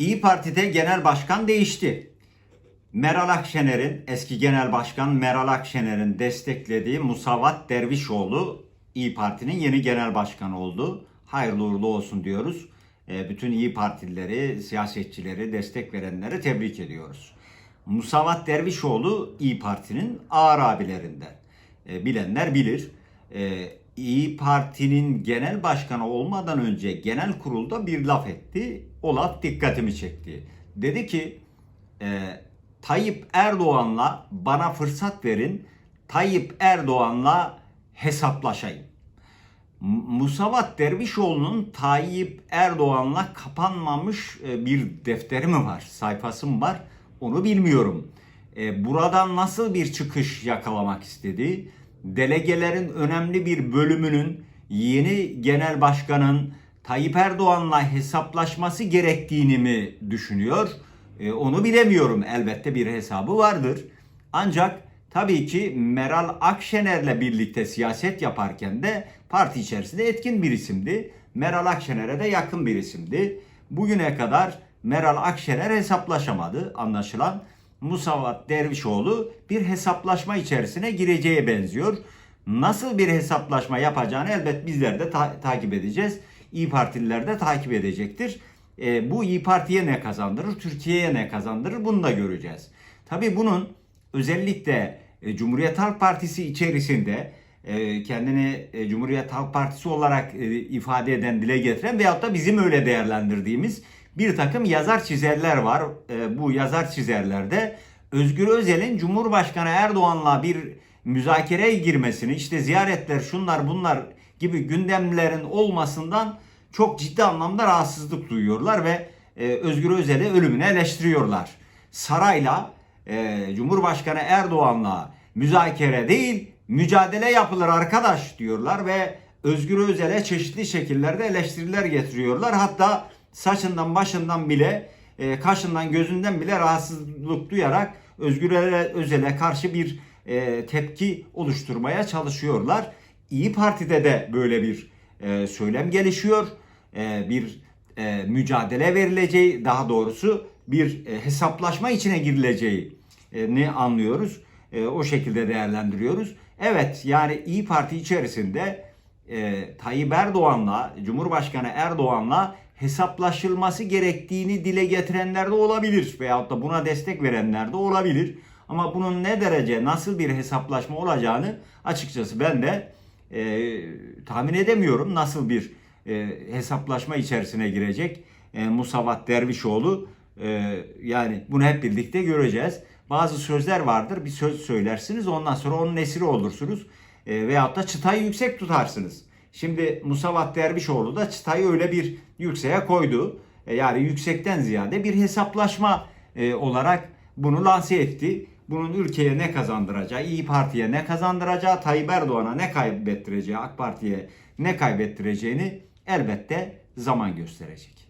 İyi Parti'de genel başkan değişti. Meral Akşener'in, eski genel başkan Meral Akşener'in desteklediği Musavat Dervişoğlu İyi Parti'nin yeni genel başkanı oldu. Hayırlı uğurlu olsun diyoruz. E, Bütün İyi Partilileri, siyasetçileri, destek verenleri tebrik ediyoruz. Musavat Dervişoğlu İyi Parti'nin ağır abilerinden. E, Bilenler bilir. İyi Parti'nin genel başkanı olmadan önce genel kurulda bir laf etti. O laf dikkatimi çekti. Dedi ki e, Tayyip Erdoğan'la bana fırsat verin. Tayyip Erdoğan'la hesaplaşayım. Musavat Dervişoğlu'nun Tayyip Erdoğan'la kapanmamış e, bir defteri mi var, sayfası mı var onu bilmiyorum. E, Buradan nasıl bir çıkış yakalamak istedi? Delegelerin önemli bir bölümünün yeni genel başkanın Tayyip Erdoğan'la hesaplaşması gerektiğini mi düşünüyor? E, Onu bilemiyorum. Elbette bir hesabı vardır. Ancak tabii ki Meral Akşener'le birlikte siyaset yaparken de parti içerisinde etkin bir isimdi. Meral Akşener'e de yakın bir isimdi. Bugüne kadar Meral Akşener hesaplaşamadı anlaşılan. Musavat Dervişoğlu bir hesaplaşma içerisine gireceğe benziyor. Nasıl bir hesaplaşma yapacağını elbet bizler de ta- takip edeceğiz. İyi Partililer de takip edecektir. E, bu İyi Parti'ye ne kazandırır, Türkiye'ye ne kazandırır bunu da göreceğiz. Tabii bunun özellikle e, Cumhuriyet Halk Partisi içerisinde e, kendini e, Cumhuriyet Halk Partisi olarak e, ifade eden, dile getiren veyahut da bizim öyle değerlendirdiğimiz bir takım yazar çizerler var. E, bu yazar çizerlerde Özgür Özel'in Cumhurbaşkanı Erdoğan'la bir müzakereye girmesini, işte ziyaretler, şunlar bunlar gibi gündemlerin olmasından çok ciddi anlamda rahatsızlık duyuyorlar ve e, Özgür Özel'i ölümüne eleştiriyorlar. Sarayla e, Cumhurbaşkanı Erdoğan'la müzakere değil mücadele yapılır arkadaş diyorlar ve Özgür Özel'e çeşitli şekillerde eleştiriler getiriyorlar. Hatta saçından başından bile e, kaşından gözünden bile rahatsızlık duyarak Özgür Özel'e karşı bir e, tepki oluşturmaya çalışıyorlar. İyi Parti'de de böyle bir e, söylem gelişiyor. E, bir e, mücadele verileceği, daha doğrusu bir e, hesaplaşma içine girileceği ne anlıyoruz. E, o şekilde değerlendiriyoruz. Evet yani İyi Parti içerisinde e, Tayyip Erdoğan'la, Cumhurbaşkanı Erdoğan'la hesaplaşılması gerektiğini dile getirenler de olabilir veyahut da buna destek verenler de olabilir. Ama bunun ne derece, nasıl bir hesaplaşma olacağını açıkçası ben de e, tahmin edemiyorum. Nasıl bir e, hesaplaşma içerisine girecek e, Musavat Dervişoğlu. E, yani bunu hep birlikte göreceğiz. Bazı sözler vardır. Bir söz söylersiniz ondan sonra onun esiri olursunuz. E, veyahut da çıtayı yüksek tutarsınız. Şimdi Musavat Dervişoğlu da çıtayı öyle bir yükseğe koydu. E, yani yüksekten ziyade bir hesaplaşma e, olarak bunu lanse etti. Bunun ülkeye ne kazandıracağı, İyi Parti'ye ne kazandıracağı, Tayyip Erdoğan'a ne kaybettireceği, AK Parti'ye ne kaybettireceğini elbette zaman gösterecek.